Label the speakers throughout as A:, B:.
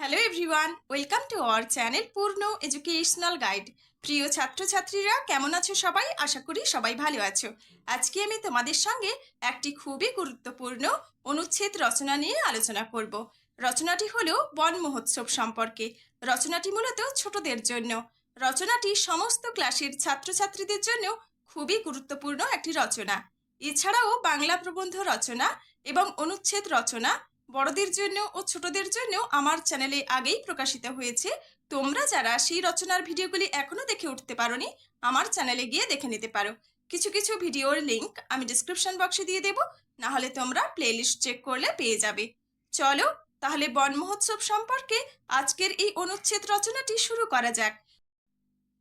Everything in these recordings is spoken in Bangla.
A: Hello everyone welcome to our channel Purna educational guide প্রিয় ছাত্রছাত্রীরা, কেমন আছো সবাই? আশা করি সবাই ভালো আছো। আজকে আমি তোমাদের সঙ্গে একটি খুবই গুরুত্বপূর্ণ অনুচ্ছেদ রচনা নিয়ে আলোচনা করব। রচনাটি হলো বন মহোৎসব সম্পর্কে। রচনাটি মূলত ছোটদের জন্য। রচনাটি সমস্ত ক্লাসের ছাত্রছাত্রীদের জন্য খুবই গুরুত্বপূর্ণ একটি রচনা। এছাড়াও বাংলা প্রবন্ধ রচনা এবং অনুচ্ছেদ রচনা বড়দের জন্য ও ছোটদের জন্য আমার চ্যানেলে আগেই প্রকাশিত হয়েছে। তোমরা যারা সেই রচনার ভিডিওগুলি এখনও দেখে উঠতে পারোনি, আমার চ্যানেলে গিয়ে দেখে নিতে পারো। কিছু কিছু ভিডিওর লিংক আমি ডিসক্রিপশন বক্সে দিয়ে দেব না হলে তোমরা প্লেলিস্ট চেক করলে পেয়ে যাবে। চলো, তাহলে বন মহোৎসব সম্পর্কে আজকের এই অনুচ্ছেদ রচনাটি শুরু করা যাক।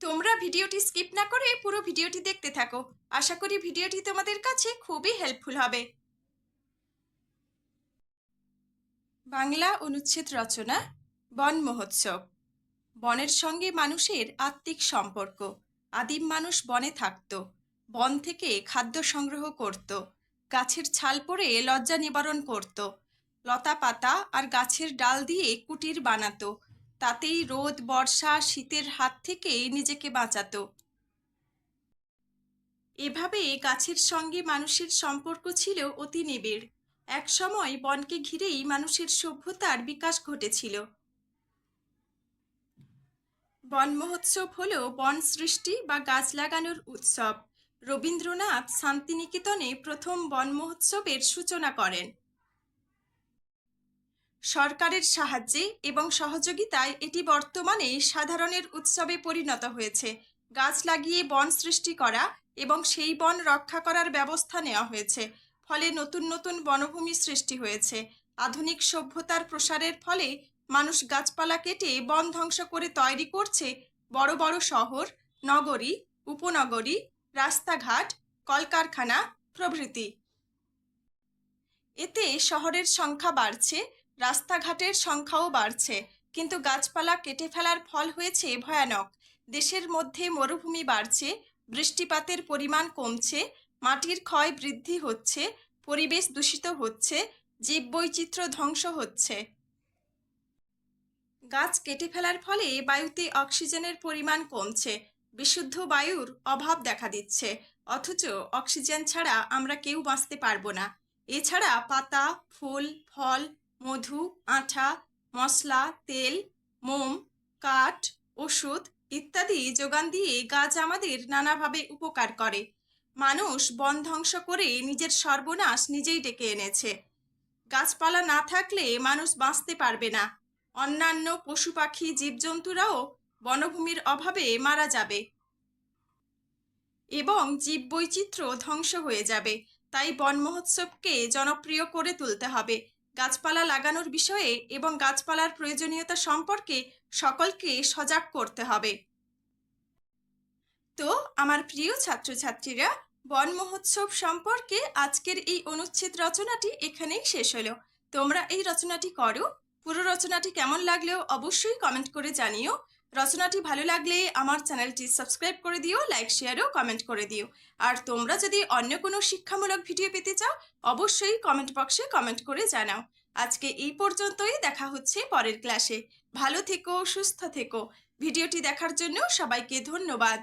A: তোমরা ভিডিওটি স্কিপ না করে পুরো ভিডিওটি দেখতে থাকো। আশা করি ভিডিওটি তোমাদের কাছে খুবই হেল্পফুল হবে। বাংলা অনুচ্ছেদ রচনা, বন মহোৎসব। বনের সঙ্গে মানুষের আত্মিক সম্পর্ক। আদিম মানুষ বনে থাকত। বন থেকে খাদ্য সংগ্রহ করত। গাছের ছাল পরে লজ্জা নিবারণ করত। লতা পাতা আর গাছের ডাল দিয়ে কুটির বানাতো। তাতেই রোদ, বর্ষা, শীতের হাত থেকে নিজেকে বাঁচাতো। এভাবে গাছের সঙ্গে মানুষের সম্পর্ক ছিল অতি নিবিড়। একসময় বনকে ঘিরেই মানুষের সভ্যতার বিকাশ ঘটেছিল। বন মহোৎসব হল বন সৃষ্টি বা গাছ লাগানোর উৎসব। রবীন্দ্রনাথ শান্তিনিকেতনে প্রথম বন মহোৎসবের সূচনা করেন। সরকারের সাহায্যে এবং সহযোগিতায় এটি বর্তমানে সাধারণের উৎসবে পরিণত হয়েছে। গাছ লাগিয়ে বন সৃষ্টি করা এবং সেই বন রক্ষা করার ব্যবস্থা নেওয়া হয়েছে। ফলে নতুন নতুন বনভূমি সৃষ্টি হয়েছে। আধুনিক সভ্যতার প্রসারের ফলে মানুষ গাছপালা কেটে বন ধ্বংস করে তৈরি করছে বড় বড় শহর, নগরী, উপনগরী, রাস্তাঘাট, কলকারখানা প্রভৃতি। এতে শহরের সংখ্যা বাড়ছে, রাস্তাঘাটের সংখ্যাও বাড়ছে, কিন্তু গাছপালা কেটে ফেলার ফল হয়েছে ভয়ানক। দেশের মধ্যে মরুভূমি বাড়ছে, বৃষ্টিপাতের পরিমাণ কমছে মাটির ক্ষয় বৃদ্ধি হচ্ছে, পরিবেশ দূষিত হচ্ছে, জীববৈচিত্র্য ধ্বংস হচ্ছে। গাছ কেটে ফেলার ফলে বায়ুতে অক্সিজেনের পরিমাণ কমছে। বিশুদ্ধ বায়ুর অভাব দেখা দিচ্ছে। অথচ অক্সিজেন ছাড়া আমরা কেউ বাঁচতে পারব না। এছাড়া পাতা, ফুল, ফল, মধু, আঠা, মশলা, তেল, মোম, কাঠ, ওষুধ ইত্যাদি যোগান দিয়ে গাছ আমাদের নানাভাবে উপকার করে। মানুষ বন ধ্বংস করে নিজের সর্বনাশ নিজেই ডেকে এনেছে। গাছপালা না থাকলে মানুষ বাঁচতে পারবে না। অন্যান্য পশু পাখি, জীবজন্তুরাও বনভূমির অভাবে মারা যাবে। এবং জীববৈচিত্র্য ধ্বংস হয়ে যাবে। তাই বন মহোৎসবকে জনপ্রিয় করে তুলতে হবে। গাছপালা লাগানোর বিষয়ে এবং গাছপালার প্রয়োজনীয়তা সম্পর্কে সকলকে সজাগ করতে হবে। তো, আমার প্রিয় ছাত্রছাত্রীরা বন মহোৎসব সম্পর্কে আজকের এই অনুচ্ছেদ রচনাটি এখানেই শেষ হলো। তোমরা এই রচনাটি করো। পুরো রচনাটি কেমন লাগলেও অবশ্যই কমেন্ট করে জানিও। রচনাটি ভালো লাগলে আমার চ্যানেলটি সাবস্ক্রাইব করে দিও, লাইক শেয়ারও কমেন্ট করে দিও। আর তোমরা যদি অন্য কোনো শিক্ষামূলক ভিডিও পেতে চাও, অবশ্যই কমেন্ট বক্সে কমেন্ট করে জানাও। আজকে এই পর্যন্তই, দেখা হচ্ছে পরের ক্লাসে। ভালো থেকো, সুস্থ থেকো। ভিডিওটি দেখার জন্য সবাইকে ধন্যবাদ।